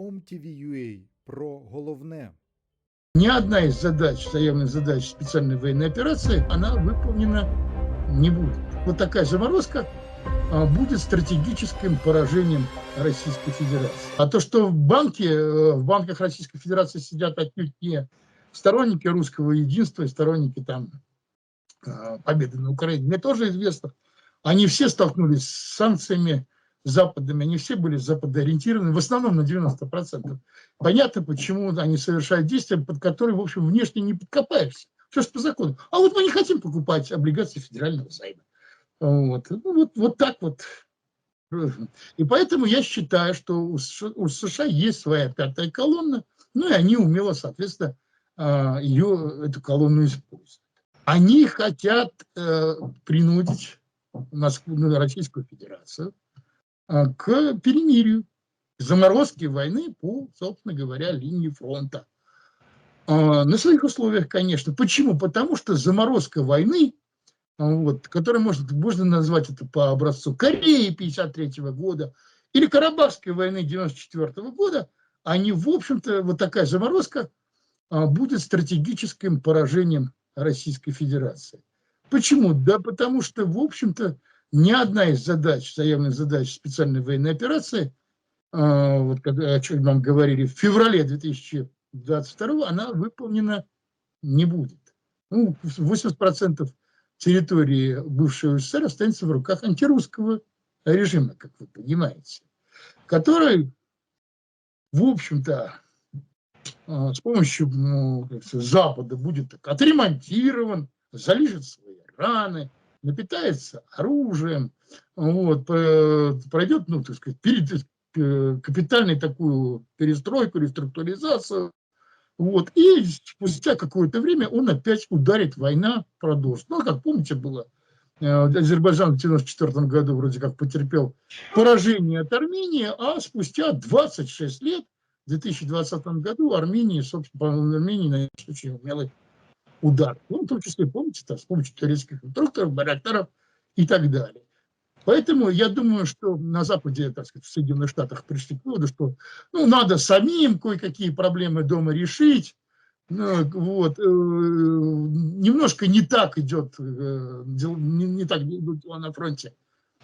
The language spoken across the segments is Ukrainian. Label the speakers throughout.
Speaker 1: OMTV.ua про головне.
Speaker 2: Ни одна из задач, заявленных задач специальной военной операции, она выполнена не будет. Вот такая заморозка а, будет стратегическим поражением Российской Федерации. А то, что в банке, э, в банках Российской Федерации сидят отнюдь не сторонники русского единства и сторонники там а, победы на Украине, мне тоже известно. Они все столкнулись с санкциями западными, они все были западоориентированы, в основном на 90%. Понятно, почему они совершают действия, под которые, в общем, внешне не подкопаешься. Все же по закону. А вот мы не хотим покупать облигации федерального займа. Вот. Ну, вот, вот так вот. И поэтому я считаю, что у США, есть своя пятая колонна, ну и они умело, соответственно, а, ее, эту колонну используют. Они хотят э, принудить Москву, ну, Российскую Федерацию к перемирию, заморозке войны по, собственно говоря, линии фронта. А, На своих условиях, конечно. Почему? Потому что заморозка войны, а, вот, которая может, можно назвать это по образцу Кореи 53 года или Карабахской войны 94 года, они, в общем-то, вот такая заморозка а, будет стратегическим поражением Российской Федерации. Почему? Да потому что, в общем-то, ни одна из задач, заявленных задач специальной военной операции, а, вот когда, о чем нам говорили, в феврале 2022 она выполнена не будет. Ну, 80% территории бывшего СССР останется в руках антирусского режима, как вы понимаете, который, в общем-то, а, с помощью ну, Запада будет так отремонтирован, залижет свои раны, напитается оружием, вот, п- пройдет, ну, так сказать, перед, э, капитальную такую перестройку, реструктуризацию, вот, и спустя какое-то время он опять ударит, война продолжит. Ну, как помните, было, э, Азербайджан в 1994 году вроде как потерпел поражение от Армении, а спустя 26 лет, в 2020 году, Армении, собственно, Армении нанес очень умелый удар. Ну, в том числе, помните, там, с помощью турецких инструкторов, барактаров и так далее. Поэтому я думаю, что на Западе, так сказать, в Соединенных Штатах пришли к выводу, что ну, надо самим кое-какие проблемы дома решить. Ну, вот, э, немножко не так идет, э, дел- не, не так идут дела на фронте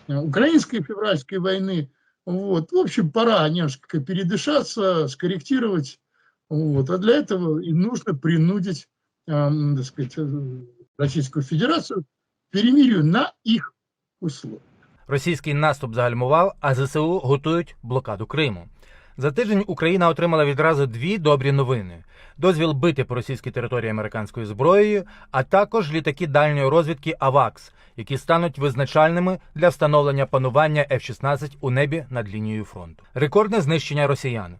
Speaker 2: украинской февральской войны. Вот. В общем, пора немножко передышаться, скорректировать. Вот. А для этого и нужно принудить так сказать, э, Российскую Федерацию к перемирию на их условиях.
Speaker 3: Російський наступ загальмував, а ЗСУ готують блокаду Криму. За тиждень Україна отримала відразу дві добрі новини: дозвіл бити по російській території американською зброєю, а також літаки дальньої розвідки АВАКС, які стануть визначальними для встановлення панування F-16 у небі над лінією фронту. Рекордне знищення росіян.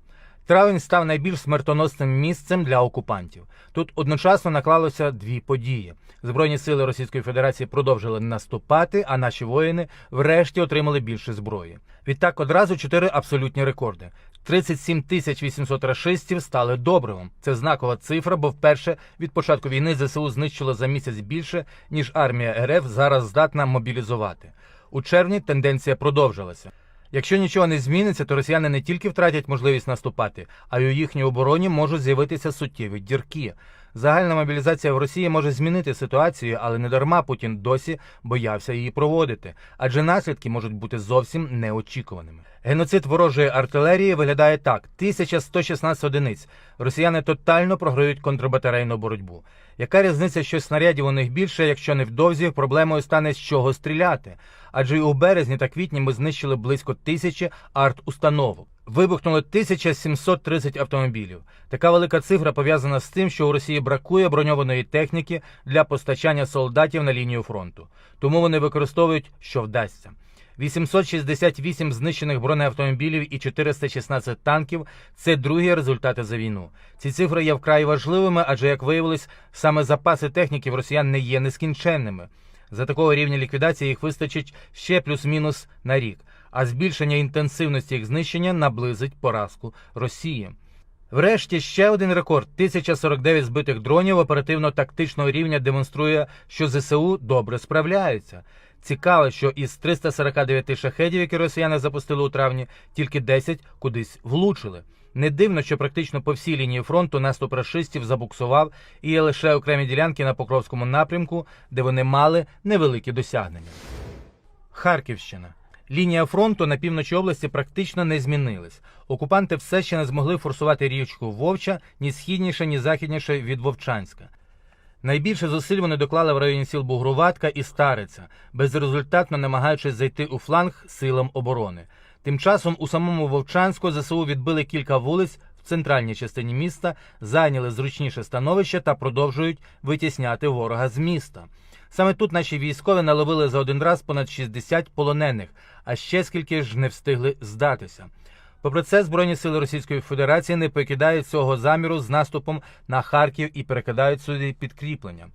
Speaker 3: Травень став найбільш смертоносним місцем для окупантів. Тут одночасно наклалося дві події. Збройні сили Російської Федерації продовжили наступати, а наші воїни врешті отримали більше зброї. Відтак одразу чотири абсолютні рекорди. 37 тисяч 800 рашистів стали добривом. Це знакова цифра, бо вперше від початку війни ЗСУ знищило за місяць більше, ніж армія РФ зараз здатна мобілізувати. У червні тенденція продовжилася. Якщо нічого не зміниться, то росіяни не тільки втратять можливість наступати, а й у їхній обороні можуть з'явитися суттєві дірки. Загальна мобілізація в Росії може змінити ситуацію, але не дарма Путін досі боявся її проводити, адже наслідки можуть бути зовсім неочікуваними. Геноцид ворожої артилерії виглядає так: 1116 одиниць. Росіяни тотально програють контрбатарейну боротьбу. Яка різниця, що снарядів у них більше, якщо невдовзі проблемою стане з чого стріляти? Адже й у березні та квітні ми знищили близько тисячі арт-установок. Вибухнуло 1730 автомобілів. Така велика цифра пов'язана з тим, що у Росії бракує броньованої техніки для постачання солдатів на лінію фронту. Тому вони використовують, що вдасться. 868 знищених бронеавтомобілів і 416 танків це другі результати за війну. Ці цифри є вкрай важливими, адже як виявилось, саме запаси техніки в росіян не є нескінченними. За такого рівня ліквідації їх вистачить ще плюс-мінус на рік, а збільшення інтенсивності їх знищення наблизить поразку Росії. Врешті ще один рекорд 1049 збитих дронів оперативно-тактичного рівня демонструє, що ЗСУ добре справляються. Цікаво, що із 349 шахедів, які росіяни запустили у травні, тільки 10 кудись влучили. Не дивно, що практично по всій лінії фронту наступ рашистів забуксував і є лише окремі ділянки на Покровському напрямку, де вони мали невеликі досягнення. Харківщина. Лінія фронту на півночі області практично не змінилась. Окупанти все ще не змогли форсувати річку Вовча ні східніше, ні західніше від Вовчанська. Найбільше зусиль вони доклали в районі сіл Бугруватка і Стариця, безрезультатно намагаючись зайти у фланг силам оборони. Тим часом у самому Вовчанську ЗСУ відбили кілька вулиць в центральній частині міста, зайняли зручніше становище та продовжують витісняти ворога з міста. Саме тут наші військові наловили за один раз понад 60 полонених, а ще скільки ж не встигли здатися. Попри це, Збройні сили Російської Федерації не покидають цього заміру з наступом на Харків і перекидають сюди підкріплення.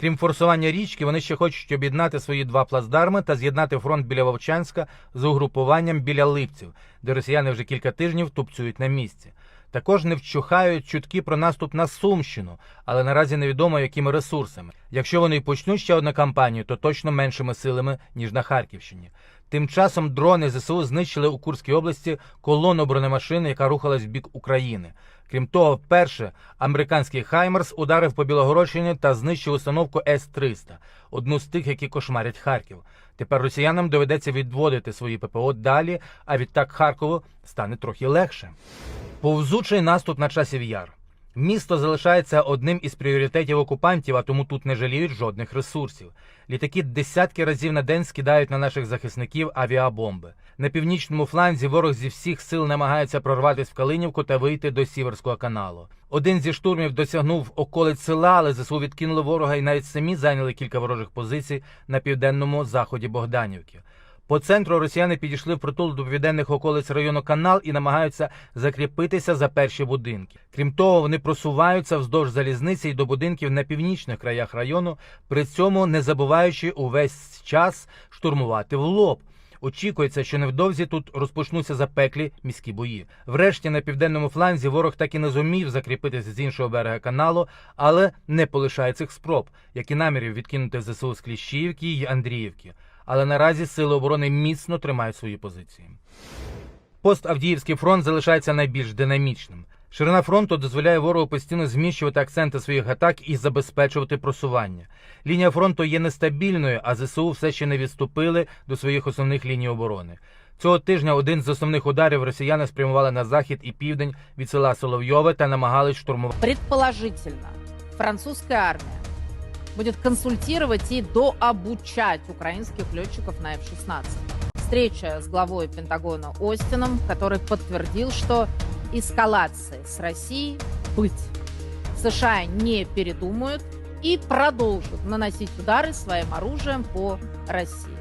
Speaker 3: Крім форсування річки, вони ще хочуть об'єднати свої два плацдарми та з'єднати фронт біля Вовчанська з угрупуванням біля Липців, де росіяни вже кілька тижнів тупцюють на місці. Також не вщухають чутки про наступ на Сумщину, але наразі невідомо якими ресурсами. Якщо вони й почнуть ще одну кампанію, то точно меншими силами ніж на Харківщині. Тим часом дрони ЗСУ знищили у Курській області колону бронемашин, яка рухалась в бік України. Крім того, вперше американський Хаймерс ударив по Білогородщині та знищив установку С-300, одну з тих, які кошмарять Харків. Тепер росіянам доведеться відводити свої ППО далі, а відтак Харкову стане трохи легше. Повзучий наступ на часів яр. Місто залишається одним із пріоритетів окупантів, а тому тут не жаліють жодних ресурсів. Літаки десятки разів на день скидають на наших захисників авіабомби. На північному фланзі ворог зі всіх сил намагається прорватися в Калинівку та вийти до Сіверського каналу. Один зі штурмів досягнув околиць села, але ЗСУ відкинули ворога і навіть самі зайняли кілька ворожих позицій на південному заході Богданівки. По центру росіяни підійшли в притул до південних околиць району Канал і намагаються закріпитися за перші будинки. Крім того, вони просуваються вздовж залізниці й до будинків на північних краях району, при цьому не забуваючи увесь час штурмувати в лоб. Очікується, що невдовзі тут розпочнуться запеклі міські бої. Врешті на південному фланзі ворог так і не зумів закріпитися з іншого берега каналу, але не полишає цих спроб, як і намірів відкинути ЗСУ з Кліщіївки й Андріївки. Але наразі сили оборони міцно тримають свої позиції. Пост-Авдіївський фронт залишається найбільш динамічним. Ширина фронту дозволяє ворогу постійно зміщувати акценти своїх атак і забезпечувати просування. Лінія фронту є нестабільною, а ЗСУ все ще не відступили до своїх основних ліній оборони. Цього тижня один з основних ударів росіяни спрямували на захід і південь від села Соловйове та намагались штурмувати.
Speaker 1: Предположительно, французская армия будет консультировать и дообучать украинских летчиков на F-16. Встреча с главой Пентагона Остином, который подтвердил, что эскалации с Россией быть. США не передумают и продолжат наносить удары своим оружием по России.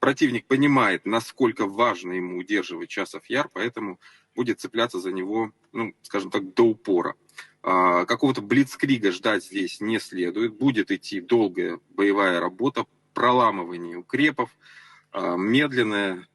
Speaker 4: противник понимает, насколько важно ему удерживать часов яр, поэтому будет цепляться за него, ну, скажем так, до упора. А, Какого-то блицкрига ждать здесь не следует. Будет идти долгая боевая работа, проламывание укрепов, а, медленное